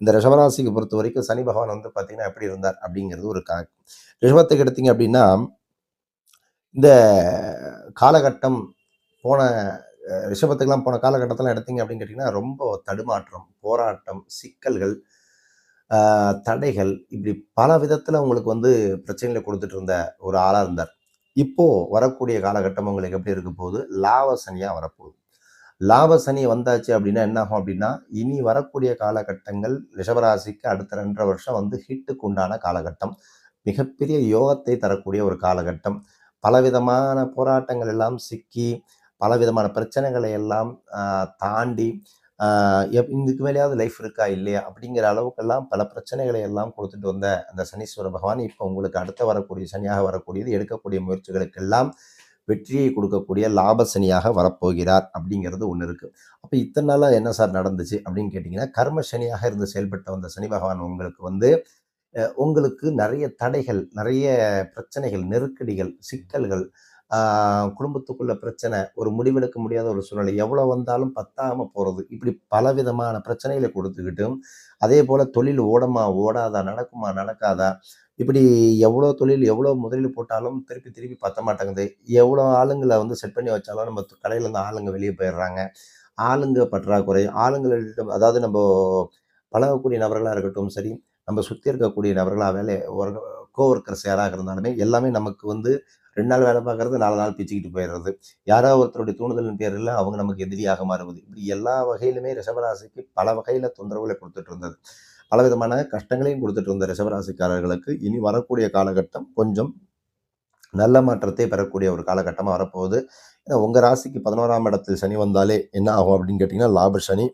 இந்த ரிஷபராசிக்கு பொறுத்த வரைக்கும் சனி பகவான் வந்து பார்த்தீங்கன்னா எப்படி இருந்தார் அப்படிங்கிறது ஒரு கணக்கு. ரிஷபத்துக்கு எடுத்தீங்க அப்படின்னா இந்த காலகட்டம் போன ரிஷபத்துக்கெல்லாம் போன காலகட்டத்தில் எடுத்தீங்க அப்படின்னு கேட்டிங்கன்னா ரொம்ப தடுமாற்றம் போராட்டம் சிக்கல்கள் தடைகள் இப்படி பல விதத்தில் உங்களுக்கு வந்து பிரச்சனைகளை கொடுத்துட்டு இருந்த ஒரு ஆளாக இருந்தார். இப்போது வரக்கூடிய காலகட்டம் உங்களுக்கு எப்படி இருக்க போகுது? லாவசனியாக வரப்போகுது. லாப சனி வந்தாச்சு அப்படின்னா என்ன ஆகும் அப்படின்னா இனி வரக்கூடிய காலகட்டங்கள் ரிஷபராசிக்கு அடுத்த ரெண்டரை வருஷம் வந்து ஹிட்டுக்கு உண்டான காலகட்டம். மிகப்பெரிய யோகத்தை தரக்கூடிய ஒரு காலகட்டம். பலவிதமான போராட்டங்கள் எல்லாம் சிக்கி பலவிதமான பிரச்சனைகளை எல்லாம் தாண்டி எப்- இதுக்கு மேலேயாவது லைஃப் இருக்கா இல்லையா அப்படிங்கிற அளவுக்கெல்லாம் பல பிரச்சனைகளை எல்லாம் கொடுத்துட்டு வந்த அந்த சனீஸ்வர பகவான் இப்போ உங்களுக்கு அடுத்த வரக்கூடிய சனியாக வரக்கூடியது எடுக்கக்கூடிய முயற்சிகளுக்கெல்லாம் வெற்றியை கொடுக்கக்கூடிய லாப சனியாக வரப்போகிறார் அப்படிங்கிறது ஒன்று இருக்குது அப்போ இத்தனை நாளாக என்ன சார் நடந்துச்சு அப்படின்னு கேட்டிங்கன்னா கர்ம சனியாக இருந்து செயல்பட்ட வந்த சனி பகவான் உங்களுக்கு வந்து உங்களுக்கு நிறைய தடைகள் நிறைய பிரச்சனைகள் நெருக்கடிகள் சிக்கல்கள் குடும்பத்துக்குள்ள பிரச்சனை ஒரு முடிவெடுக்க முடியாத ஒரு சூழ்நிலை எவ்வளோ வந்தாலும் பத்தாமல் போகிறது இப்படி பலவிதமான பிரச்சனைகளை கொடுத்துக்கிட்டும் அதே போல் தொழில் ஓடமா ஓடாதா நடக்குமா நடக்காதா இப்படி எவ்வளோ தொழில் எவ்வளோ முதலீடு போட்டாலும் திருப்பி திருப்பி பத்த மாட்டேங்குது. எவ்வளோ ஆளுங்களை வந்து செட் பண்ணி வச்சாலும் நம்ம கடையில் இருந்து ஆளுங்க வெளியே போயிடுறாங்க. ஆளுங்க பற்றாக்குறை ஆளுங்களிடம் அதாவது நம்ம பழகக்கூடிய நபர்களாக இருக்கட்டும் சரி நம்ம சுற்றி இருக்கக்கூடிய நபர்களாக வேலை கோ ஒர்க்கர்ஸ் யாராக இருந்தாலுமே எல்லாமே நமக்கு வந்து ரெண்டு நாள் வேலை பார்க்கறது நாலு நாள் பிச்சுக்கிட்டு போயிடுறது. யாராவது ஒருத்தருடைய தூண்டுதலின் பேரில் அவங்க நமக்கு எதிரியாக மாறுவது. இப்படி எல்லா வகையிலுமே ரிஷபராசிக்கு பல வகையில் தொந்தரவுகளை கொடுத்துட்டு இருந்தது. பலவிதமான கஷ்டங்களையும் கொடுத்துட்டு இருந்த ரிஷபராசிக்காரர்களுக்கு இனி வரக்கூடிய காலகட்டம் கொஞ்சம் நல்ல மாற்றத்தை பெறக்கூடிய ஒரு காலகட்டமாக வரப்போகுது. ஏன்னா உங்கள் ராசிக்கு பதினோராம் இடத்தில் சனி வந்தாலே என்ன ஆகும் அப்படின்னு கேட்டிங்கன்னா லாப சனி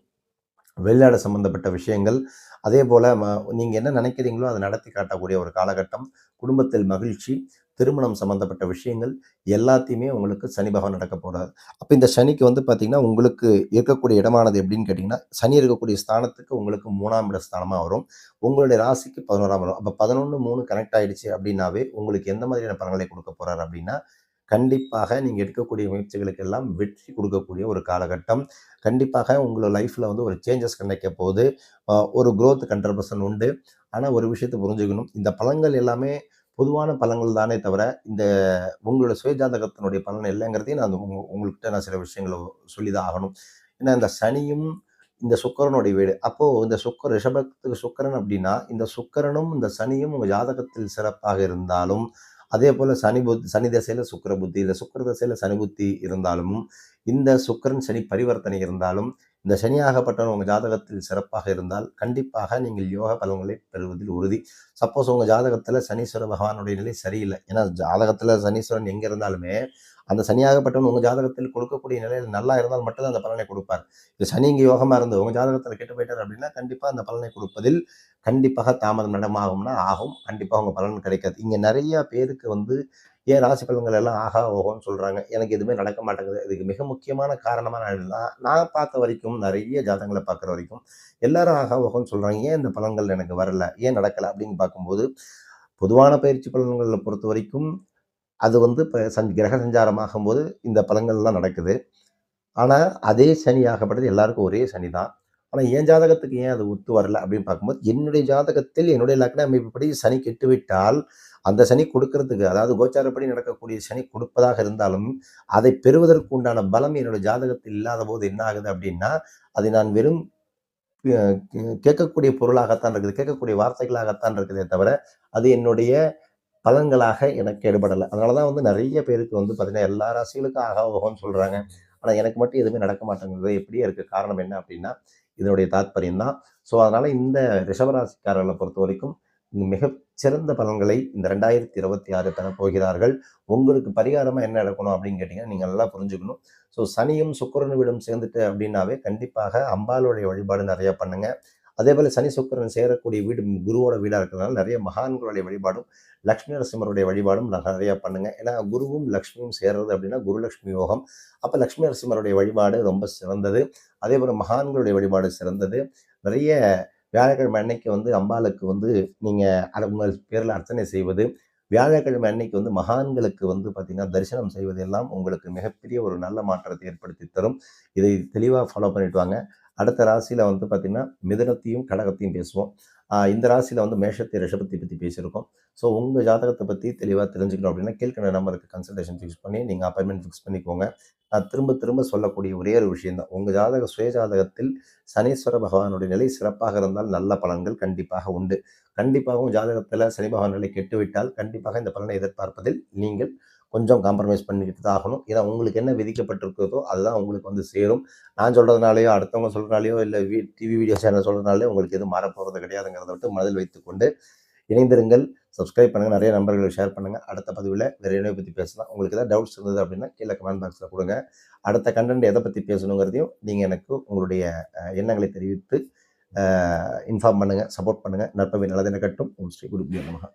வெளிநாடு சம்மந்தப்பட்ட விஷயங்கள். அதே போல் ம நீங்கள் என்ன நினைக்கிறீங்களோ அதை நடத்தி காட்டக்கூடிய ஒரு காலகட்டம். குடும்பத்தில் மகிழ்ச்சி திருமணம் சம்மந்தப்பட்ட விஷயங்கள் எல்லாத்தையுமே உங்களுக்கு சனி பகவான் நடக்க போகிறார் அப்போ இந்த சனிக்கு வந்து பார்த்தீங்கன்னா உங்களுக்கு இருக்கக்கூடிய இடமானது எப்படின்னு கேட்டிங்கன்னா சனி இருக்கக்கூடிய ஸ்தானத்துக்கு உங்களுக்கு மூணாம் இட ஸ்தானமாக வரும். உங்களுடைய ராசிக்கு பதினோராம் வரும் அப்போ பதினொன்று மூணு கனெக்ட் ஆயிடுச்சு அப்படின்னாவே உங்களுக்கு எந்த மாதிரியான பலன்களை கொடுக்க போகிறார் அப்படின்னா கண்டிப்பாக நீங்கள் எடுக்கக்கூடிய முயற்சிகளுக்கு எல்லாம் வெற்றி கொடுக்கக்கூடிய ஒரு காலகட்டம். கண்டிப்பாக உங்களோட லைஃப்பில் வந்து ஒரு சேஞ்சஸ் கிடைக்க போகுது. ஒரு க்ரோத் ஹண்ட்ரட் பர்சன்ட் உண்டு. ஆனால் ஒரு விஷயத்தை புரிஞ்சுக்கணும். இந்த பழங்கள் எல்லாமே பொதுவான பலன்கள் தானே தவிர இந்த உங்களோட சுயஜாதகத்தினுடைய பலன் இல்லைங்கிறதையும் நான் உங்க- உங்கள்கிட்ட நான் சில விஷயங்களை சொல்லி தான் ஆகணும். ஏன்னா இந்த சனியும் இந்த சுக்கரனுடைய வீடு. அப்போது இந்த சுக்கர ரிஷபத்துக்கு சுக்கரன் அப்படின்னா இந்த சுக்கரனும் இந்த சனியும் உங்கள் ஜாதகத்தில் சிறப்பாக இருந்தாலும் அதே போல் சனி புத்தி சனி தசையில் சுக்கிர புத்தி இல்லை சுக்கிர தசையில் சனி புத்தி இருந்தாலும் இந்த சுக்கிரன் சனி பரிவர்த்தனை இருந்தாலும் இந்த சனியாகப்பட்டவன் உங்கள் ஜாதகத்தில் சிறப்பாக இருந்தால் கண்டிப்பாக நீங்கள் யோக பலன்களை பெறுவதில் உறுதி. சப்போஸ் உங்கள் ஜாதகத்தில் சனீஸ்வர பகவானுடைய நிலை சரியில்லை. ஏன்னா ஜாதகத்தில் சனீஸ்வரன் எங்கே இருந்தாலுமே அந்த சனியாகப்பட்டவன் உங்கள் ஜாதகத்தில் கொடுக்கக்கூடிய நிலையில் நல்லா இருந்தால் மட்டும்தான் அந்த பலனை கொடுப்பார். இது சனி இங்கே யோகமாக இருந்து உங்கள் ஜாதகத்தில் கெட்டு போயிட்டார் அப்படின்னா கண்டிப்பாக அந்த பலனை கொடுப்பதில் கண்டிப்பாக தாமதம் நடமாகும்னா ஆகும். கண்டிப்பாக உங்கள் பலன் கிடைக்காது. இங்கே நிறைய பேருக்கு வந்து ஏன் ராசி பலன்கள் எல்லாம் ஆகா ஓகோன்னு சொல்கிறாங்க எனக்கு எதுவுமே நடக்க மாட்டேங்குது. இதுக்கு மிக முக்கியமான காரணமாக நான் நான் பார்த்த வரைக்கும் நிறைய ஜாதகங்களை பார்க்குற வரைக்கும் எல்லாரும் ஆகா ஓகோன்னு சொல்கிறாங்க ஏன் இந்த பலன்கள் எனக்கு வரல? ஏன் நடக்கலை? அப்படின்னு பார்க்கும்போது பொதுவான பயிற்சி பலன்களை பொறுத்த வரைக்கும் அது வந்து இப்போ சஞ் கிரக சஞ்சாரமாகும்போது இந்த பலன்கள்லாம் நடக்குது. ஆனால் அதே சனி ஆகப்பட்டது எல்லாருக்கும் ஒரே சனி தான் ஆனால் என் ஜாதகத்துக்கு ஏன் அது ஒத்து வரல அப்படின்னு பார்க்கும்போது என்னுடைய ஜாதகத்தில் என்னுடைய லக்ன அமைப்புப்படி சனி கெட்டுவிட்டால் அந்த சனி கொடுக்கறதுக்கு அதாவது கோச்சாரப்படி நடக்கக்கூடிய சனி கொடுப்பதாக இருந்தாலும் அதை பெறுவதற்கு உண்டான பலம் என்னுடைய ஜாதகத்தில் இல்லாத போது என்ன ஆகுது அப்படின்னா அதை நான் வெறும் கேட்கக்கூடிய பொருளாகத்தான் இருக்குது கேட்கக்கூடிய வார்த்தைகளாகத்தான் இருக்குதே தவிர அது என்னுடைய பலன்களாக எனக்கு எடுபடலை. அதனால தான் வந்து நிறைய பேருக்கு வந்து பார்த்தீங்கன்னா எல்லா ராசிகளுக்கும் ஆகா ஓகோன்னு சொல்கிறாங்க ஆனால் எனக்கு மட்டும் எதுவுமே நடக்க மாட்டேங்குது. எப்படியே இருக்க. காரணம் என்ன அப்படின்னா இதனுடைய தாத்பரியம் தான். ஸோ அதனால் இந்த ரிஷபராசிக்காரர்களை பொறுத்த வரைக்கும் மிகச்சிறந்த பலன்களை இந்த ரெண்டாயிரத்தி இருபத்தி ஆறு பெறப் போகிறார்கள் உங்களுக்கு பரிகாரமாக என்ன நடக்கணும் அப்படின்னு கேட்டிங்கன்னா நீங்கள் நல்லா புரிஞ்சுக்கணும். ஸோ சனியும் சுக்கரனு வீடும் சேர்ந்துட்டு அப்படின்னாவே கண்டிப்பாக அம்பாளுடைய வழிபாடு நிறைய பண்ணுங்கள் அதே போல் சனி சுக்கரன் சேரக்கூடிய வீடு குருவோட வீடாக இருக்கிறதுனால நிறைய மகான்களுடைய வழிபாடும் லக்ஷ்மி நரசிம்மருடைய வழிபாடும் நிறைய பண்ணுங்க. ஏன்னா குருவும் லக்ஷ்மியும் சேர்றது அப்படின்னா குருலக்ஷ்மி யோகம். அப்போ லக்ஷ்மி நரசிம்மருடைய வழிபாடு ரொம்ப சிறந்தது. அதே போல் மகான்களுடைய வழிபாடு சிறந்தது. நிறைய வியாழக்கிழமை அன்னைக்கு வந்து அம்பாளுக்கு வந்து நீங்கள் உங்கள் பேரில் அர்ச்சனை செய்வது. வியாழக்கிழமை அன்னைக்கு வந்து மகான்களுக்கு வந்து பார்த்திங்கன்னா தரிசனம் செய்வது எல்லாம் உங்களுக்கு மிகப்பெரிய ஒரு நல்ல மாற்றத்தை ஏற்படுத்தி தரும். இதை தெளிவாக ஃபாலோ பண்ணிட்டு வாங்க. அடுத்த ராசியில் வந்து பார்த்திங்கன்னா மிதனத்தையும் கடகத்தையும் பேசுவோம். இந்த ராசியில் வந்து மேஷத்தை ரிஷபத்தை பற்றி பேசியிருக்கோம். ஸோ உங்கள் ஜாதகத்தை பற்றி தெளிவாக தெரிஞ்சுக்கணும் அப்படின்னா கீழ்கண்ட நம்பருக்கு கன்சல்டேஷன் ஃபிக்ஸ் பண்ணி நீங்கள் அப்பாயின்மெண்ட் ஃபிக்ஸ் பண்ணிக்கோங்க. நான் திரும்ப திரும்ப சொல்லக்கூடிய ஒரே ஒரு விஷயந்தான் உங்கள் ஜாதக சுயஜாதகத்தில் சனீஸ்வர பகவானுடைய நிலை சிறப்பாக இருந்தால் நல்ல பலன்கள் கண்டிப்பாக உண்டு. கண்டிப்பாகவும் ஜாதகத்தில் சனி பகவான் நிலை கெட்டுவிட்டால் கண்டிப்பாக இந்த பலனை எதிர்பார்ப்பதில் நீங்கள் கொஞ்சம் காம்ப்ரமைஸ் பண்ணிக்கிட்டு தான் ஆகணும். ஏன்னா உங்களுக்கு என்ன விதிக்கப்பட்டிருக்கிறதோ அதுதான் உங்களுக்கு வந்து சேரும். நான் சொல்கிறதுனாலையோ அடுத்தவங்க சொல்கிறனாலையோ இல்லை வீ டிவி வீடியோ சேனல் சொல்கிறதுனாலே உங்களுக்கு எதுவும் மாறப்போகிறது கிடையாதுங்கிறத விட்டு மனதில் வைத்துக்கொண்டு இணைந்திருங்கள். சப்ஸ்கிரைப் பண்ணுங்கள் நிறைய நம்பர்களுக்கு ஷேர் பண்ணுங்கள் அடுத்த பதிவில் வேறு என்ன பற்றி பேசலாம். உங்களுக்கு ஏதாவது டவுட்ஸ் இருந்தது அப்படின்னா கீழே கமெண்ட் பாக்ஸில் கொடுங்க. அடுத்த கண்டென்ட் எதை பற்றி பேசணுங்கிறதையும் நீங்கள் எனக்கு உங்களுடைய எண்ணங்களை தெரிவித்து இன்ஃபார்ம் பண்ணுங்கள் சப்போர்ட் பண்ணுங்கள் நற்பவை நல்லதென கட்டும். ஓம் ஸ்ரீ குருபியோ நமகா.